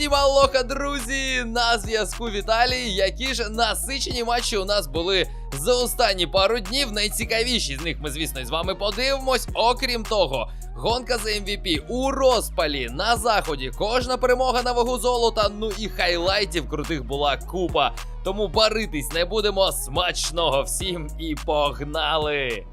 Всім алоха, друзі! На зв'язку Віталій. Які ж насичені матчі у нас були за останні пару днів. Найцікавіші з них ми, звісно, з вами подивимось. Окрім того, гонка за MVP у розпалі на заході. Кожна перемога на вагу золота. Ну і хайлайтів крутих була купа. Тому баритись не будемо. Смачного всім і погнали!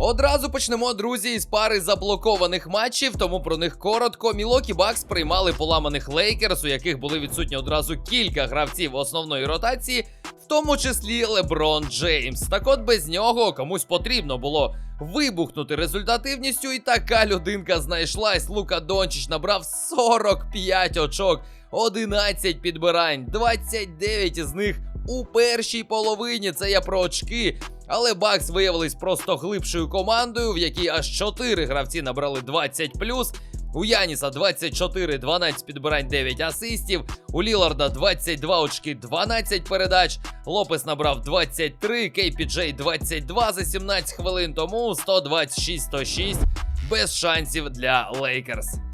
Одразу почнемо, друзі, із пари заблокованих матчів, тому про них коротко. Мілокі Бакс приймали поламаних Лейкерс, у яких були відсутні одразу кілька гравців основної ротації, в тому числі Леброн Джеймс. Так от без нього комусь потрібно було вибухнути результативністю, і така людинка знайшлась. Лука Дончич набрав 45 очок, 11 підбирань, 29 із них у першій половині. Це я про очки. Але Бакс виявились просто глибшою командою, в якій аж 4 гравці набрали 20 У Яніса 24, 12 підбирань, 9 асистів. У Ліларда 22 очки, 12 передач. Лопес набрав 23, KPJ 22 за 17 хвилин. Тому 126-106 без шансів для Лейкерс.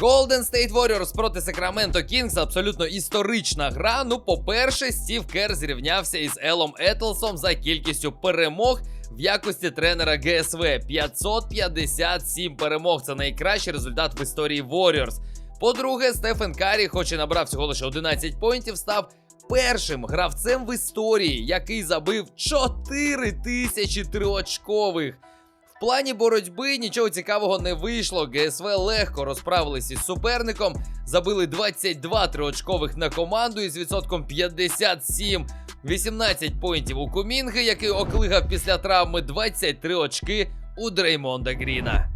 Golden State Warriors проти Сакраменто Кінгс абсолютно історична гра. Ну, по-перше, Стів Кер зрівнявся із Елом Етлсом за кількістю перемог в якості тренера ГСВ. 557 перемог. Це найкращий результат в історії Warriors. По-друге, Стефен Карі, хоч і набрав всього лише 11 поінтів, став першим гравцем в історії, який забив 4 тисячі триочкових. Плані боротьби нічого цікавого не вийшло. ГСВ легко розправились із суперником, забили 22 триочкових на команду із відсотком 57. 18 поінтів у Кумінги, який оклигав після травми 23 очки у Дреймонда Гріна.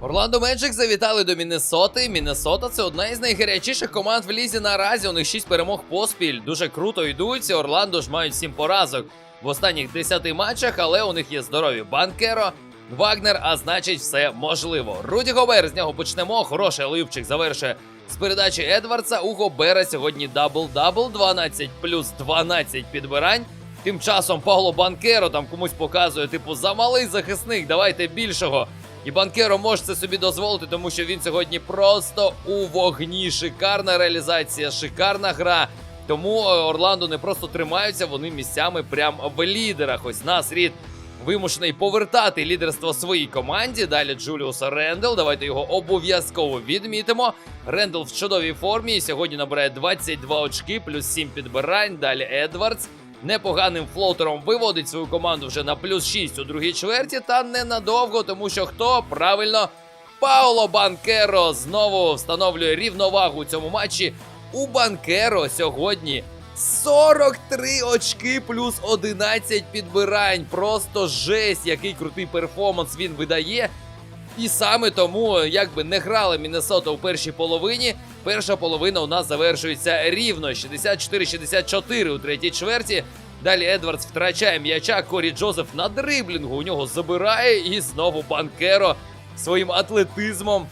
Орландо Меджик завітали до Міннесоти. Міннесота це одна із найгарячіших команд в лізі наразі. У них 6 перемог поспіль. Дуже круто йдуть. Орландо ж мають 7 поразок в останніх 10 матчах, але у них є здорові Банкеро, Вагнер, а значить, все можливо. Руді Гобер, з нього почнемо. Хороший липчик завершує з передачі Едвардса. У Гобера сьогодні дабл-дабл, 12 плюс 12 підбирань. Тим часом Павло Банкеро там комусь показує, типу, замалий захисник, давайте більшого. І Банкеро може це собі дозволити, тому що він сьогодні просто у вогні. Шикарна реалізація, шикарна гра. Тому е, Орландо не просто тримаються, вони місцями прям в лідерах. Ось нас рід вимушений повертати лідерство своїй команді. Далі Джуліуса Рендел. Давайте його обов'язково відмітимо. Рендел в чудовій формі. Сьогодні набирає 22 очки, плюс 7 підбирань. Далі Едвардс. Непоганим флоутером виводить свою команду вже на плюс 6 у другій чверті, та ненадовго, тому що хто правильно Пауло Банкеро знову встановлює рівновагу у цьому матчі. У Банкеро сьогодні 43 очки плюс 11 підбирань. Просто жесть, який крутий перформанс він видає. І саме тому, якби не грали Міннесота у першій половині, перша половина у нас завершується рівно 64-64 у третій чверті. Далі Едвардс втрачає м'яча. Корі Джозеф на дриблінгу у нього забирає. І знову Банкеро своїм атлетизмом,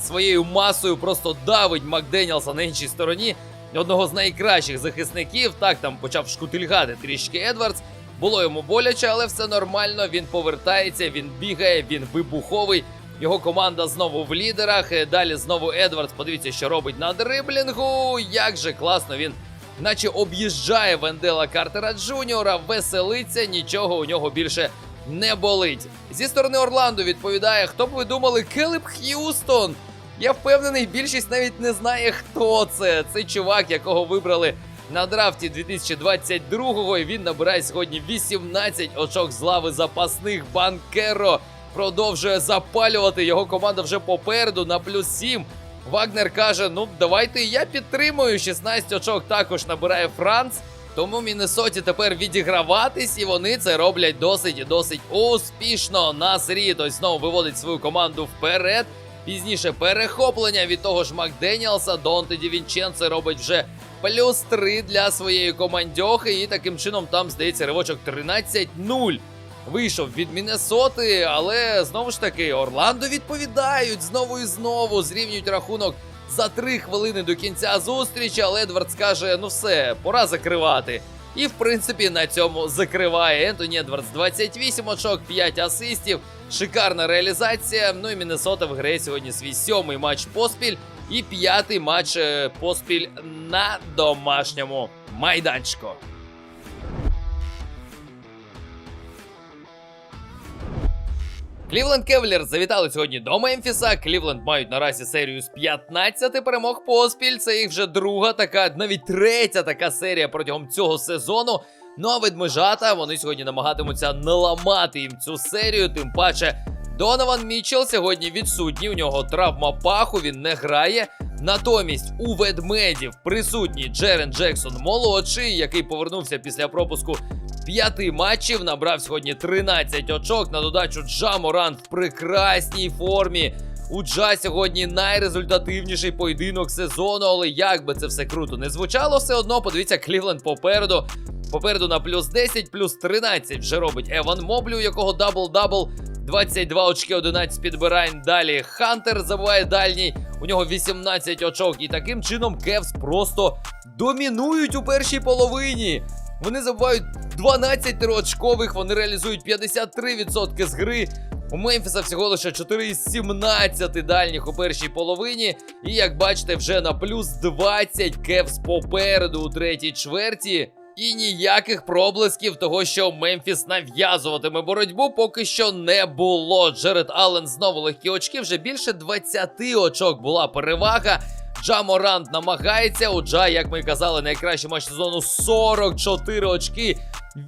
своєю масою просто давить Макденіалса на іншій стороні. Одного з найкращих захисників. Так там почав шкутильгати трішки Едвардс. Було йому боляче, але все нормально. Він повертається, він бігає, він вибуховий. Його команда знову в лідерах. Е, Далі знову Едвардс. Подивіться, що робить на дриблінгу. Як же класно він, наче об'їжджає Вендела Картера Джуніора, веселиться, нічого у нього більше не болить. Зі сторони Орландо відповідає, хто б ви думали, Келеб Х'юстон. Я впевнений, більшість навіть не знає, хто це. Це чувак, якого вибрали на драфті 2022-го. І він набирає сьогодні 18 очок з лави запасних. Банкеро продовжує запалювати. Його команда вже попереду на плюс 7. Вагнер каже: ну давайте я підтримую. 16 очок також набирає Франц. Тому Міннесоті тепер відіграватись, і вони це роблять досить і досить успішно. Нас Рід ось знову виводить свою команду вперед. Пізніше перехоплення від того ж Макденіалса. Донте Дівінченце робить вже плюс 3 для своєї командьохи. І таким чином там здається ривочок 13-0. Вийшов від Міннесоти, але знову ж таки Орландо відповідають знову і знову. Зрівнюють рахунок за 3 хвилини до кінця зустрічі. Але Едвардс каже: ну все, пора закривати. І в принципі на цьому закриває Ентоні Едвардс 28 очок, 5 асистів. Шикарна реалізація. Ну і Міннесота виграє сьогодні свій сьомий матч поспіль. І п'ятий матч е, поспіль на домашньому майданчику. Клівленд Кевлер завітали сьогодні до Мемфіса. Клівленд мають наразі серію з 15 перемог поспіль. Це їх вже друга, така, навіть третя така серія протягом цього сезону. Ну а ведмежата вони сьогодні намагатимуться наламати їм цю серію. Тим паче, Донован Мічел сьогодні відсутній. У нього травма паху, він не грає. Натомість у ведмедів присутній Джерен Джексон молодший, який повернувся після пропуску п'яти матчів. Набрав сьогодні 13 очок. На додачу Джа Моран в прекрасній формі. У Джа сьогодні найрезультативніший поєдинок сезону, але як би це все круто не звучало, все одно подивіться, Клівленд попереду. Попереду на плюс 10, плюс 13 вже робить Еван Моблі, у якого дабл-дабл. 22 очки, 11 підбирань. Далі Хантер забуває дальній. У нього 18 очок. І таким чином Кевс просто домінують у першій половині. Вони забувають 12 очкових, вони реалізують 53% з гри. У Мемфіса всього лише 4 із 17 дальніх у першій половині. І як бачите, вже на плюс 20 Кевс попереду у третій чверті. І ніяких проблисків того, що Мемфіс нав'язуватиме боротьбу, поки що не було. Джеред Аллен знову легкі очки. Вже більше 20 очок була перевага. Джа Морант намагається. У Джа, як ми казали, найкращий матч сезону 44 очки.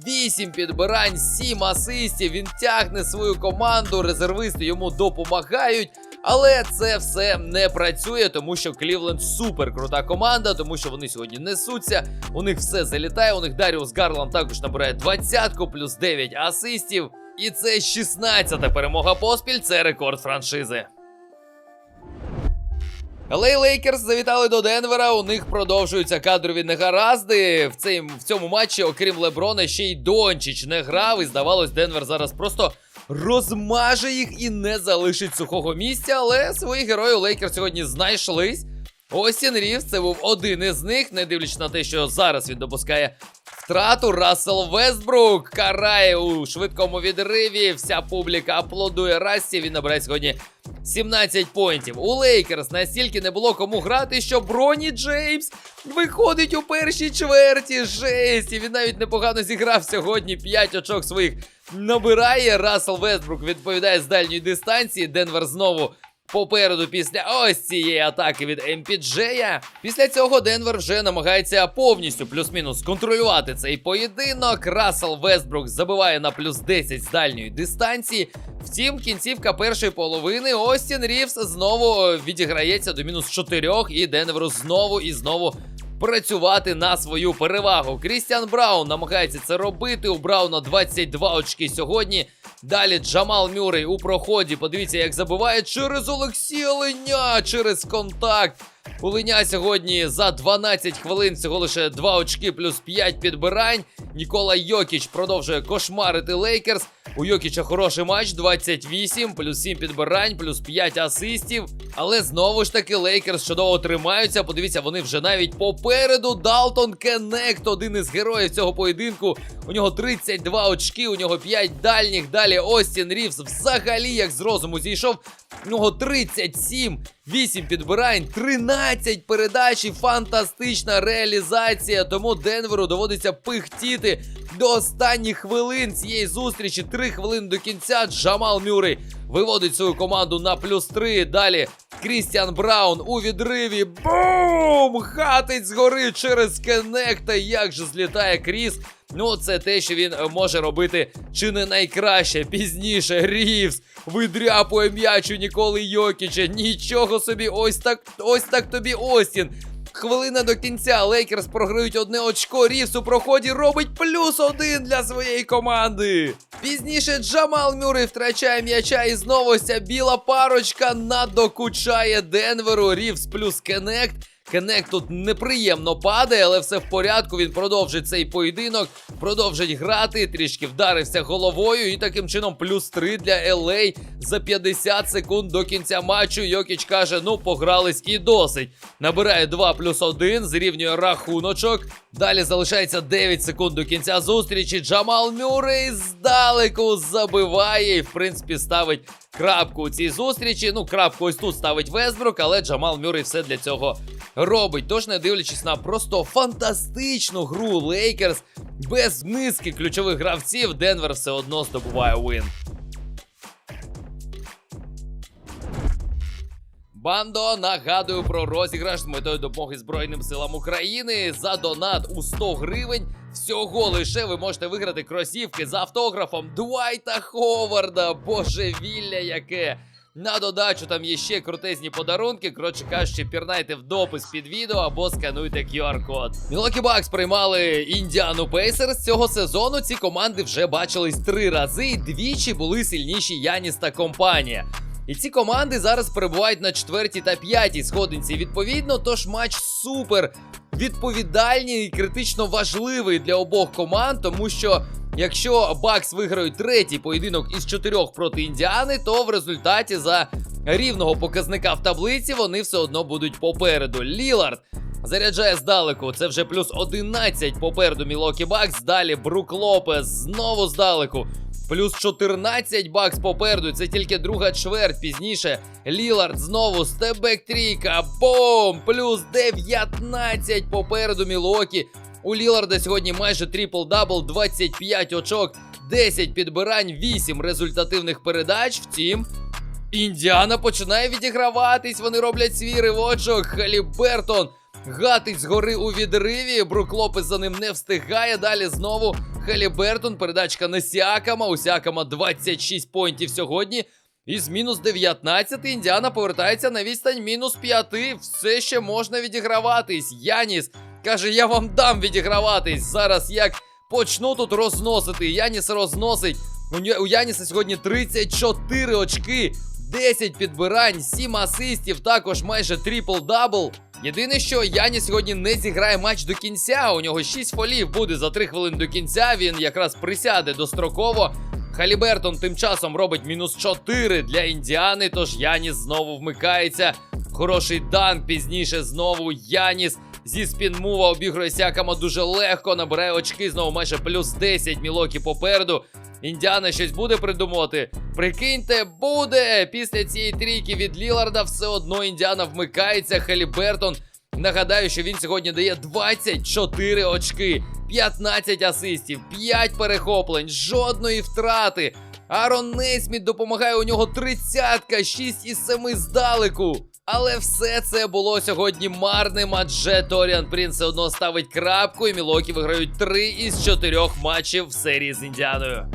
8 підбирань, 7 асистів. Він тягне свою команду. Резервисти йому допомагають. Але це все не працює, тому що Клівленд супер крута команда, тому що вони сьогодні несуться. У них все залітає. У них Даріус Гарланд також набирає 20 плюс 9 асистів. І це 16-та перемога поспіль. Це рекорд франшизи. LA Лейкерс завітали до Денвера. У них продовжуються кадрові негаразди. В, цей, в цьому матчі, окрім Леброна, ще й Дончич не грав. І здавалось, Денвер зараз просто розмаже їх і не залишить сухого місця. Але свої герої у Лейкерс сьогодні знайшлись. Остін Рівс це був один із них, не дивлячись на те, що зараз він допускає втрату. Рассел Вестбрук карає у швидкому відриві. Вся публіка аплодує Рассі. Він набирає сьогодні 17 поінтів. У Лейкерс настільки не було кому грати, що Броні Джеймс виходить у першій чверті. Жесть! І він навіть непогано зіграв сьогодні 5 очок своїх. Набирає Рассел Вестбрук, відповідає з дальньої дистанції. Денвер знову попереду після ось цієї атаки від МПДЖея. Після цього Денвер вже намагається повністю плюс-мінус контролювати цей поєдинок. Рассел Вестбрук забиває на плюс 10 з дальньої дистанції. Втім, кінцівка першої половини Остін Рівс знову відіграється до мінус 4, і Денверу знову і знову працювати на свою перевагу. Крістіан Браун намагається це робити. У Брауна 22 очки сьогодні. Далі Джамал Мюррей у проході. Подивіться, як забиває через Олексія Леня, через контакт. У Леня сьогодні за 12 хвилин всього лише 2 очки плюс 5 підбирань. Нікола Йокіч продовжує кошмарити Лейкерс. У Йокіча хороший матч 28, плюс 7 підбирань, плюс 5 асистів. Але знову ж таки Лейкерс чудово тримаються. Подивіться, вони вже навіть попереду. Далтон Кеннект, один із героїв цього поєдинку. У нього 32 очки, у нього 5 дальніх. Далі Остін Рівс взагалі як з розуму зійшов. У нього 37, 8 підбирань, 13 передач і фантастична реалізація. Тому Денверу доводиться пихтіти до останніх хвилин цієї зустрічі. 3 хвилини до кінця. Джамал Мюррей виводить свою команду на плюс 3. Далі Крістіан Браун у відриві. Бум! Хатить згори через Кенекта. Як же злітає Кріс. Ну, це те, що він може робити чи не найкраще. Пізніше Рівс видряпує м'яч у Ніколи Йокіча. Нічого собі, ось так, ось так тобі Остін. Хвилина до кінця. Лейкерс програють одне очко. Рівс у проході робить плюс один для своєї команди. Пізніше Джамал Мюррей втрачає м'яча і знову ця біла парочка надокучає Денверу. Рівс плюс Кенект. Кенек тут неприємно падає, але все в порядку. Він продовжить цей поєдинок, продовжить грати, трішки вдарився головою. І таким чином плюс 3 для LA за 50 секунд до кінця матчу. Йокіч каже: ну, погрались і досить. Набирає 2 плюс 1, зрівнює рахуночок. Далі залишається 9 секунд до кінця зустрічі. Джамал Мюррей здалеку забиває і, в принципі, ставить крапку у цій зустрічі. Ну, крапку ось тут ставить Весбрук, але Джамал Мюррей все для цього робить. Тож, не дивлячись на просто фантастичну гру Лейкерс, без низки ключових гравців, Денвер все одно здобуває вин. Бандо нагадую про розіграш з метою допомоги Збройним силам України за донат у 100 гривень. Всього лише ви можете виграти кросівки з автографом Дуайта Ховарда. Божевілля яке! На додачу там є ще крутезні подарунки. Коротше кажучи, пірнайте в допис під відео або скануйте QR-код. Мілокі Бакс приймали Індіану Пейсерс цього сезону. Ці команди вже бачились три рази, і двічі були сильніші Яніс та компанія. І ці команди зараз перебувають на четвертій та п'ятій сходинці. Відповідно, тож матч супер відповідальний і критично важливий для обох команд, тому що. Якщо Бакс виграють третій поєдинок із чотирьох проти Індіани, то в результаті за рівного показника в таблиці вони все одно будуть попереду. Лілард заряджає здалеку. Це вже плюс 11 попереду Мілокі Бакс. Далі Брук Лопес знову здалеку. Плюс 14 бакс попереду. Це тільки друга чверть. Пізніше Лілард знову стебек трійка. Бом! Плюс 19 попереду Мілокі. У Ліларда сьогодні майже трипл-дабл, 25 очок, 10 підбирань, 8 результативних передач. Втім, Індіана починає відіграватись. Вони роблять свій ривочок. Халібертон гатить згори у відриві. Брук Лопес за ним не встигає. Далі знову Халібертон. Передачка на Сіакама. У Сіакама 26 поінтів сьогодні. І з мінус 19 Індіана повертається на відстань мінус 5. Все ще можна відіграватись. Яніс каже: Я вам дам відіграватись. Зараз як почну тут розносити. Яніс розносить. У Яніса сьогодні 34 очки, 10 підбирань, 7 асистів, також майже трипл-дабл. Єдине, що Яні сьогодні не зіграє матч до кінця. У нього 6 фолів буде за 3 хвилини до кінця. Він якраз присяде достроково. Халібертон тим часом робить мінус 4 для Індіани, тож Яніс знову вмикається. Хороший данк пізніше знову Яніс зі спінмува обігрує Сякама дуже легко, набирає очки, знову майже плюс 10 мілокі попереду. Індіана щось буде придумувати. Прикиньте, буде! Після цієї трійки від Ліларда все одно Індіана вмикається. Халібертон. Нагадаю, що він сьогодні дає 24 очки, 15 асистів, 5 перехоплень, жодної втрати. Арон Нейсміт допомагає у нього 30-ка, 6 із 7 здалеку. Але все це було сьогодні марним, адже Торіан Прінс все одно ставить крапку, і Мілокі виграють 3 із 4 матчів в серії з Індіаною.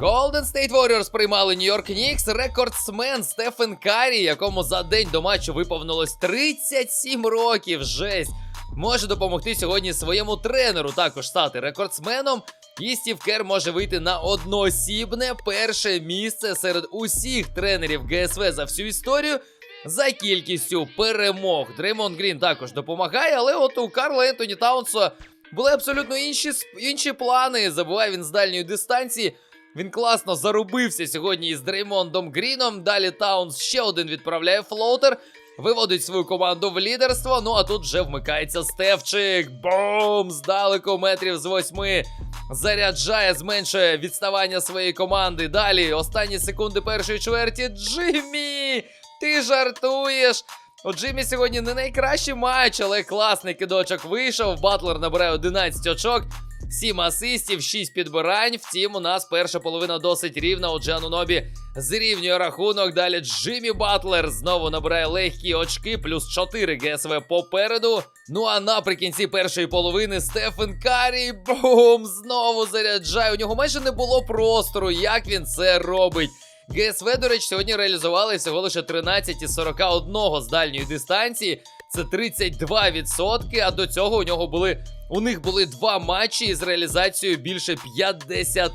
Golden State Warriors приймали Нью-Йорк Нікс. Рекордсмен Стефен Карі, якому за день до матчу виповнилось 37 років. Жесть. Може допомогти сьогодні своєму тренеру також стати рекордсменом. І Стів Кер може вийти на одноосібне перше місце серед усіх тренерів ГСВ за всю історію за кількістю перемог. Дреймон Грін також допомагає, але от у Карла Ентоні Таунса були абсолютно інші, інші плани. Забуває він з дальньої дистанції. Він класно зарубився сьогодні із Дреймондом Гріном. Далі Таунс ще один відправляє флоутер. Виводить свою команду в лідерство. Ну а тут вже вмикається Стевчик. Бум! Здалеку метрів з восьми. Заряджає, зменшує відставання своєї команди. Далі останні секунди першої чверті. Джиммі! Ти жартуєш? У Джиммі сьогодні не найкращий матч, але класний кидочок вийшов. Батлер набирає 11 очок. 7 асистів, 6 підбирань. Втім, у нас перша половина досить рівна. У Джану Нобі зрівнює рахунок. Далі Джиммі Батлер знову набирає легкі очки, плюс 4 ГСВ попереду. Ну а наприкінці першої половини Стефен Карі бум! Знову заряджає. У нього майже не було простору. Як він це робить? ГСВ, до речі, сьогодні реалізували всього лише 13 із 41 з дальньої дистанції. Це 32%, а до цього у нього були у них були два матчі із реалізацією більше 50,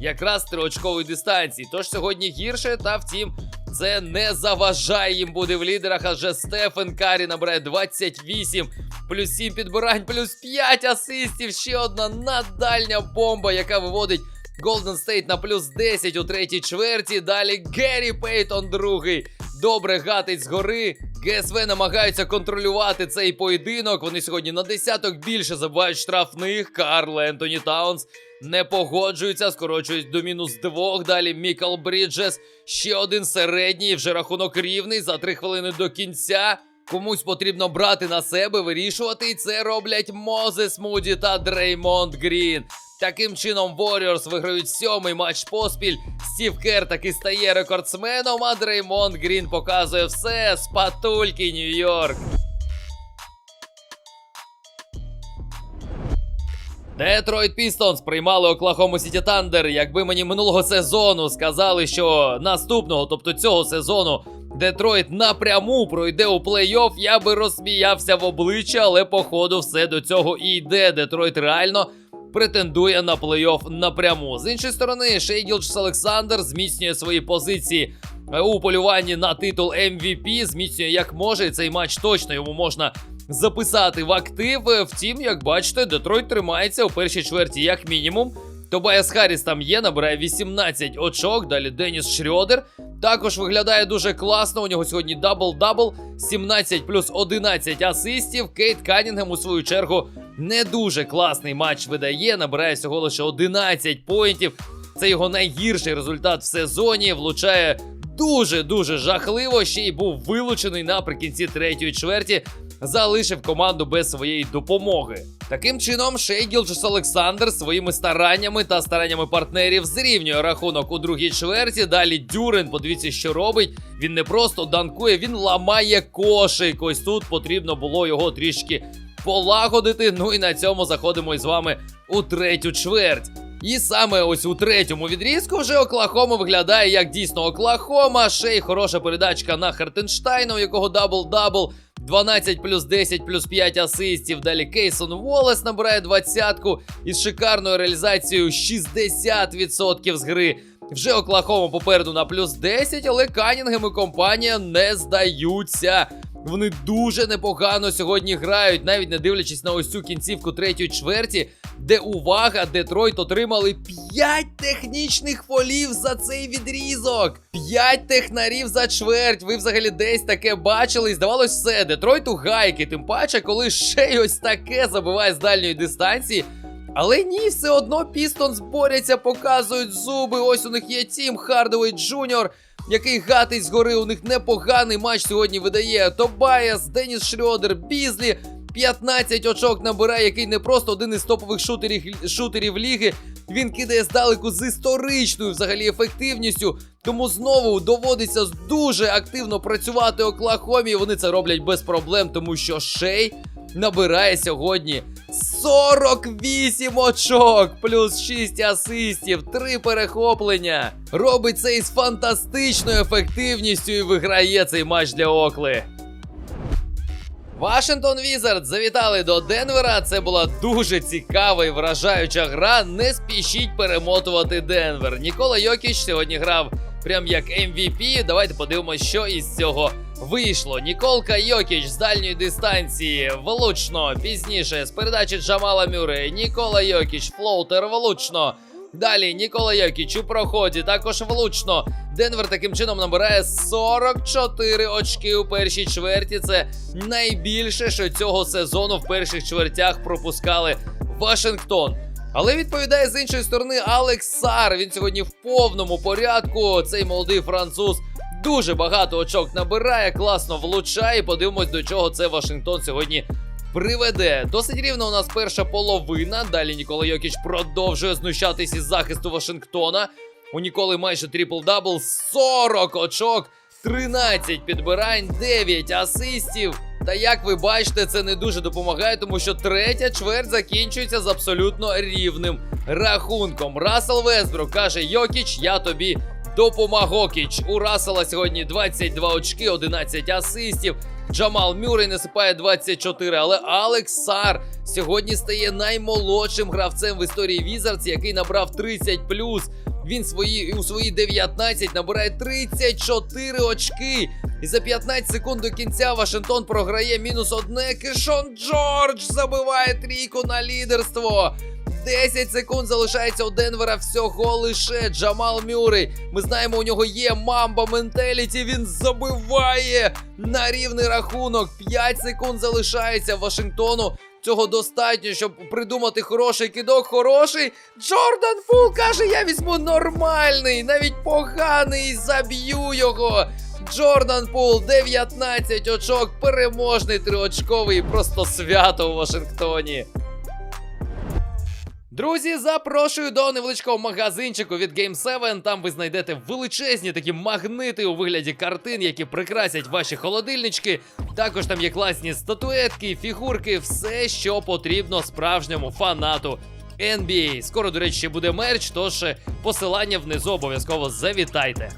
якраз триочкової дистанції. Тож сьогодні гірше, та втім, Це не заважає їм бути в лідерах, адже Стефен Карі набирає 28, плюс 7 підбирань, плюс 5 асистів. Ще одна надальня бомба, яка виводить Golden State на плюс 10 у третій чверті. Далі Геррі Пейтон другий. Добре гатить згори. ГСВ намагаються контролювати цей поєдинок. Вони сьогодні на десяток більше забувають штрафних. Карл Ентоні Таунс не погоджуються, скорочують до мінус двох. Далі Мікал Бріджес. Ще один середній. Вже рахунок рівний за три хвилини до кінця. Комусь потрібно брати на себе, вирішувати, і це роблять Мозес Муді та Дреймонд Грін. Таким чином, Warriors виграють сьомий матч поспіль. Стів Кер таки стає рекордсменом, а Дреймонд Грін показує все з патульки Нью-Йорк. Детройт Пістонс приймали Оклахому Сіті Тандер. Якби мені минулого сезону сказали, що наступного, тобто цього сезону, Детройт напряму пройде у плей-офф, я би розсміявся в обличчя, але походу все до цього і йде. Детройт реально претендує на плей-офф напряму. З іншої сторони, Шей Гілчс Олександр зміцнює свої позиції е, у полюванні на титул MVP, зміцнює як може. Цей матч точно йому можна записати в актив. Втім, як бачите, Детройт тримається у першій чверті, як мінімум. Тобайас Харріс там є, набирає 18 очок. Далі Деніс Шрьодер. Також виглядає дуже класно. У нього сьогодні дабл-дабл, 17 плюс 11 асистів. Кейт Канінгем, у свою чергу, не дуже класний матч видає. Набирає всього лише 11 поінтів. Це його найгірший результат в сезоні. Влучає дуже-дуже жахливо. Ще й був вилучений наприкінці третьої чверті. Залишив команду без своєї допомоги. Таким чином, Шейгілджес Олександр своїми стараннями та стараннями партнерів зрівнює рахунок у другій чверті. Далі Дюрен, подивіться, що робить. Він не просто данкує, він ламає кошик. Ось тут потрібно було його трішки полагодити. Ну і на цьому заходимо із вами у третю чверть. І саме ось у третьому відрізку вже Оклахома виглядає як дійсно Оклахома. Шей хороша передачка на Хартенштайна, у якого дабл-дабл. 12 плюс 10 плюс 5 асистів. Далі Кейсон Волес набирає двадцятку із шикарною реалізацією 60% з гри. Вже Оклахома попереду на плюс 10, але Канінгем і компанія не здаються. Вони дуже непогано сьогодні грають, навіть не дивлячись на ось цю кінцівку третьої чверті, де увага, Детройт отримали 5 технічних фолів за цей відрізок. 5 технарів за чверть. Ви взагалі десь таке бачили. І здавалось все, Детройту гайки. Тим паче, коли ще й ось таке забиває з дальньої дистанції. Але ні, все одно Пістонс борються, показують зуби. Ось у них є Тім Хардовий Джуніор, який гатить згори. У них непоганий матч сьогодні видає. Тобайас, Деніс Шрьодер, Бізлі. 15 очок набирає, який не просто один із топових шутерів, шутерів ліги. Він кидає здалеку з історичною взагалі ефективністю. Тому знову доводиться дуже активно працювати Оклахомі. Вони це роблять без проблем, тому що Шей набирає сьогодні 48 очок, плюс 6 асистів, 3 перехоплення. Робить це із фантастичною ефективністю і виграє цей матч для Окли. Вашингтон Візард завітали до Денвера. Це була дуже цікава і вражаюча гра. Не спішіть перемотувати Денвер. Нікола Йокіч сьогодні грав прям як MVP. Давайте подивимося, що із цього вийшло. Ніколка Йокіч з дальньої дистанції влучно. Пізніше з передачі Джамала Мюррея. Нікола Йокіч, флоутер влучно. Далі Нікола Йокіч у проході також влучно. Денвер таким чином набирає 44 очки у першій чверті. Це найбільше, що цього сезону в перших чвертях пропускали Вашингтон. Але відповідає з іншої сторони Алекс Сар. Він сьогодні в повному порядку. Цей молодий француз дуже багато очок набирає, класно влучає. Подивимось, до чого це Вашингтон сьогодні приведе. Досить рівно у нас перша половина. Далі Нікола Йокіч продовжує знущатись із захисту Вашингтона. У Ніколи майже трипл-дабл, 40 очок, 13 підбирань, 9 асистів. Та як ви бачите, це не дуже допомагає, тому що третя чверть закінчується з абсолютно рівним рахунком. Рассел Весбрук каже: Йокіч, я тобі допомагокіч. У Рассела сьогодні 22 очки, 11 асистів. Джамал Мюррей насипає 24, але Алекс Сар сьогодні стає наймолодшим гравцем в історії Wizards, який набрав 30 Він свої у свої 19 набирає 34 очки. І за 15 секунд до кінця Вашингтон програє мінус одне. Кишон Джордж забиває трійку на лідерство. 10 секунд залишається у Денвера всього лише Джамал Мюррей. Ми знаємо, у нього є мамба ментеліті. Він забиває на рівний рахунок. 5 секунд залишається Вашингтону. Цього достатньо, щоб придумати хороший кидок. Хороший. Джордан Фул каже: я візьму нормальний, навіть поганий, заб'ю його. Джордан Пул, 19 очок, переможний триочковий, просто свято у Вашингтоні. Друзі, запрошую до невеличкого магазинчику від Game 7. Там ви знайдете величезні такі магнити у вигляді картин, які прикрасять ваші холодильнички. Також там є класні статуетки, фігурки, все, що потрібно справжньому фанату NBA. Скоро, до речі, буде мерч, тож е, посилання внизу обов'язково завітайте.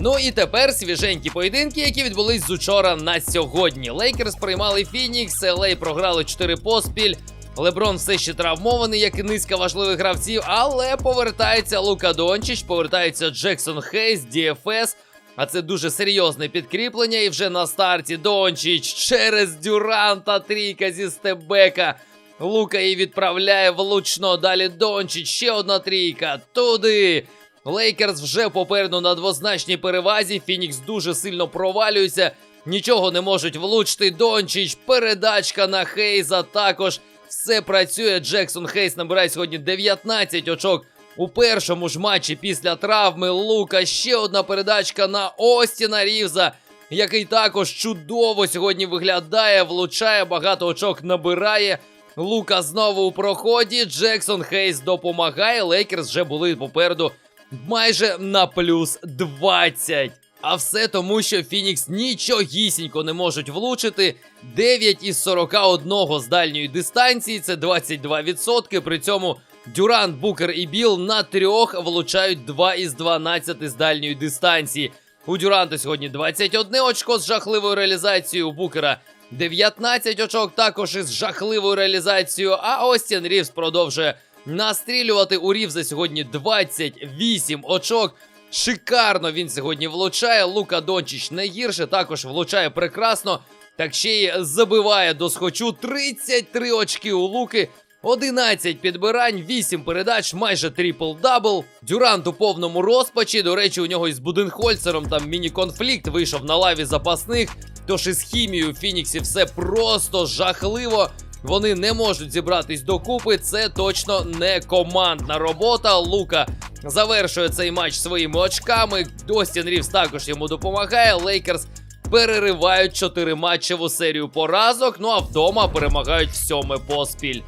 Ну і тепер свіженькі поєдинки, які відбулись з учора на сьогодні. Лейкерс приймали Фінікс, LA програли 4 поспіль. Леброн все ще травмований, як і низка важливих гравців, але повертається Лука Дончич, повертається Джексон Хейс, DFS. А це дуже серйозне підкріплення. І вже на старті Дончич через Дюранта трійка зі стебека. Лука її відправляє влучно. Далі Дончич, ще одна трійка. Туди. Лейкерс вже попереду на двозначній перевазі. Фінікс дуже сильно провалюється. Нічого не можуть влучити. Дончич, передачка на Хейза. Також все працює. Джексон Хейс набирає сьогодні 19 очок. У першому ж матчі після травми Лука ще одна передачка на Остіна Рівза, який також чудово сьогодні виглядає, влучає, багато очок набирає. Лука знову у проході. Джексон Хейс допомагає. Лейкерс вже були попереду майже на плюс 20. А все тому, що Фінікс нічогісінько не можуть влучити. 9 із 41 з дальньої дистанції, це 22%. При цьому Дюрант, Букер і Біл на трьох влучають 2 із 12 з дальньої дистанції. У Дюранта сьогодні 21 очко з жахливою реалізацією. У Букера 19 очок також із жахливою реалізацією. А Остін Рівс продовжує настрілювати у Рівза сьогодні 28 очок. Шикарно він сьогодні влучає. Лука Дончич не гірше, також влучає прекрасно. Так ще й забиває до схочу 33 очки у Луки. 11 підбирань, 8 передач, майже трипл-дабл. Дюрант у повному розпачі. До речі, у нього із Буденхольцером там міні-конфлікт вийшов на лаві запасних. Тож із хімією Фініксі все просто жахливо. Вони не можуть зібратись докупи. Це точно не командна робота. Лука завершує цей матч своїми очками. Остін Рівс також йому допомагає. Лейкерс переривають чотириматчеву серію поразок. Ну а вдома перемагають в сьоме поспіль.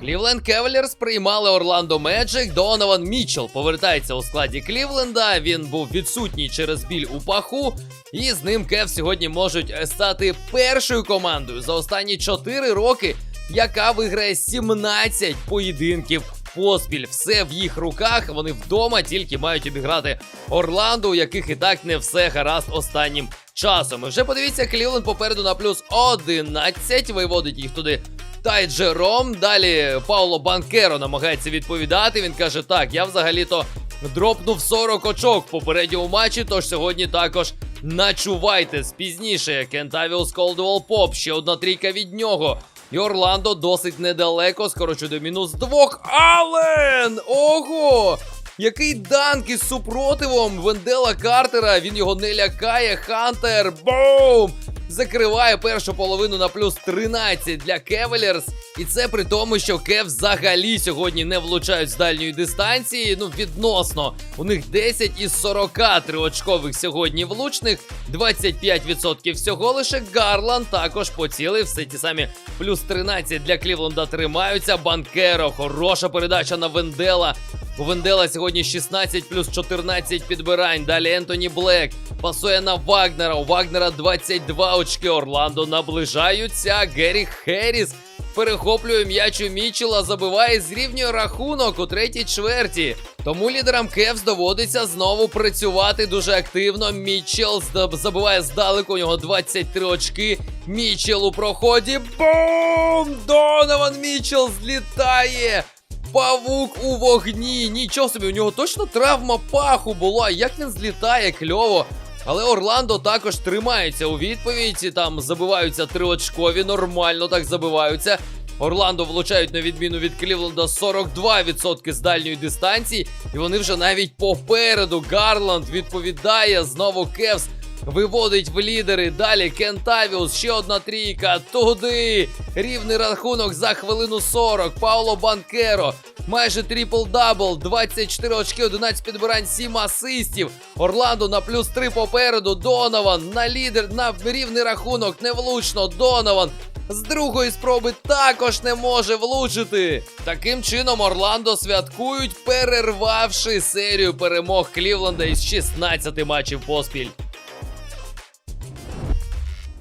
Клівленд Кевелерс приймали Орландо Меджик. Донован Мічел повертається у складі Клівленда. Він був відсутній через біль у паху. І з ним Кев сьогодні можуть е, стати першою командою за останні 4 роки, яка виграє 17 поєдинків поспіль. Все в їх руках. Вони вдома тільки мають обіграти Орландо, у яких і так не все гаразд останнім часом. І вже подивіться, Клівленд попереду на плюс 11. Виводить їх туди Тай Джером. Далі Пауло Банкеро намагається відповідати. Він каже: Так, я взагалі-то дропнув 40 очок в попередньому матчі. Тож сьогодні також начувайте пізніше. Кентавіус Колдуол Поп, ще одна трійка від нього. І Орландо досить недалеко, скорочу до мінус двох. Ален! Ого! Який данк із супротивом Вендела Картера. Він його не лякає. Хантер. Бум! Закриває першу половину на плюс 13 для Кевелерс. І це при тому, що Кев взагалі сьогодні не влучають з дальньої дистанції. Ну, відносно. У них 10 із 43 очкових сьогодні влучних, 25% всього лише Гарланд також поцілив. Все ті самі плюс 13 для Клівленда тримаються. Банкеро, хороша передача на Вендела. Вендела сьогодні 16 плюс 14 підбирань. Далі Ентоні Блек пасує на Вагнера. У Вагнера 22 очки. Орландо наближаються. Геррі Херріс перехоплює м'яч у Мічела, забиває зрівнює рахунок у третій чверті. Тому лідерам Кевс доводиться знову працювати дуже активно. Мічел забиває здалеку, у нього 23 очки. Мічел у проході. Бум! Донован Мічел злітає. Павук у вогні. Нічого собі, у нього точно травма паху була. Як він злітає, кльово. Але Орландо також тримається у відповідь. Там забиваються триочкові, нормально так забиваються. Орландо влучають на відміну від Клівленда 42% з дальньої дистанції, і вони вже навіть попереду. Гарланд відповідає знову Кевс. Виводить в лідери. Далі Кентавіус, ще одна трійка. Туди. Рівний рахунок за хвилину 40. Пауло Банкеро. Майже трипл-дабл. 24 очки, 11 підбирань, 7 асистів. Орландо на плюс 3 попереду. Донован на лідер на рівний рахунок. Невлучно. Донован. З другої спроби також не може влучити. Таким чином Орландо святкують, перервавши серію перемог Клівленда із 16 матчів поспіль.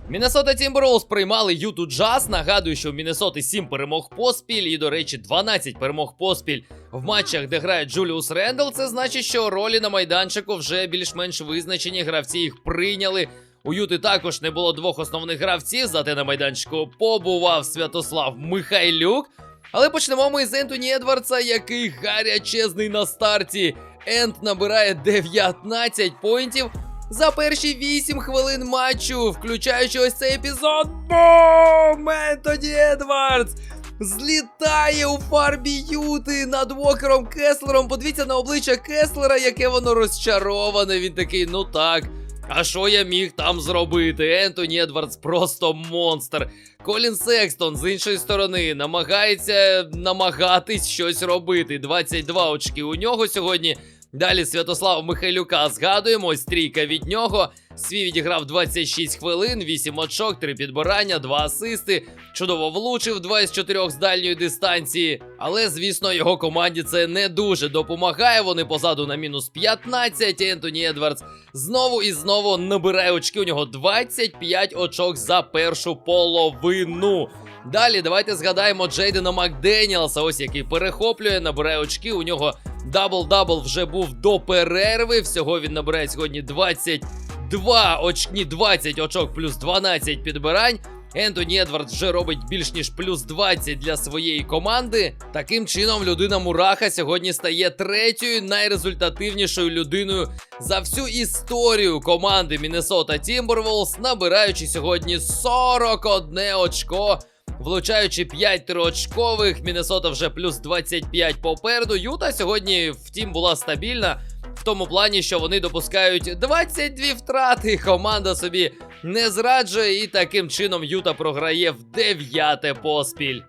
Міннесота Тімберлз приймали Юту Джаз. Нагадую, що в Міннесоти 7 перемог поспіль, і, до речі, 12 перемог поспіль в матчах, де грає Джуліус Рендл. Це значить, що ролі на майданчику вже більш-менш визначені. Гравці їх прийняли. У Юти також не було двох основних гравців, зате на майданчику побував Святослав Михайлюк. Але почнемо ми з Ентоні Едвардса, який гарячезний на старті. Ент набирає 19 поінтів за перші 8 хвилин матчу, включаючи ось цей епізод. Бум! Ентоні Едвардс! Злітає у фарбі Юти над Вокером Кеслером. Подивіться на обличчя Кеслера, яке воно розчароване. Він такий, ну так. А що я міг там зробити? Ентоні Едвардс просто монстр. Колін Секстон з іншої сторони намагається намагатись щось робити. 22 очки у нього сьогодні. Далі Святослава Михайлюка згадуємо. Ось трійка від нього. Свій відіграв 26 хвилин, 8 очок, 3 підбирання, 2 асисти. Чудово влучив 2 із 4 з дальньої дистанції. Але, звісно, його команді це не дуже допомагає. Вони позаду на мінус 15. Ентоні Едвардс знову і знову набирає очки. У нього 25 очок за першу половину. Далі давайте згадаємо Джейдена Макденіелса, ось який перехоплює, набирає очки. У нього дабл-дабл вже був до перерви. Всього він набирає сьогодні 22 очки, 20 очок плюс 12 підбирань. Ентоні Едвардс вже робить більш ніж плюс 20 для своєї команди. Таким чином, людина Мураха сьогодні стає третьою найрезультативнішою людиною за всю історію команди Міннесота Тімберволс, набираючи сьогодні 41 очко. Влучаючи 5 триочкових, Міннесота вже плюс 25 попереду. Юта сьогодні, втім, була стабільна. В тому плані, що вони допускають 22 втрати. Команда собі не зраджує, і таким чином Юта програє в дев'яте поспіль.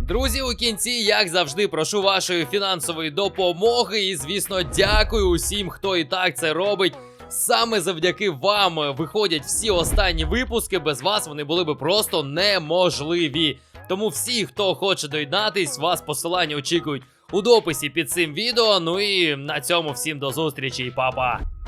Друзі, у кінці, як завжди, прошу вашої фінансової допомоги. І, звісно, дякую усім, хто і так це робить. Саме завдяки вам виходять всі останні випуски. Без вас вони були би просто неможливі. Тому всі, хто хоче доєднатись, вас посилання очікують у дописі під цим відео. Ну і на цьому всім до зустрічі, Па-па!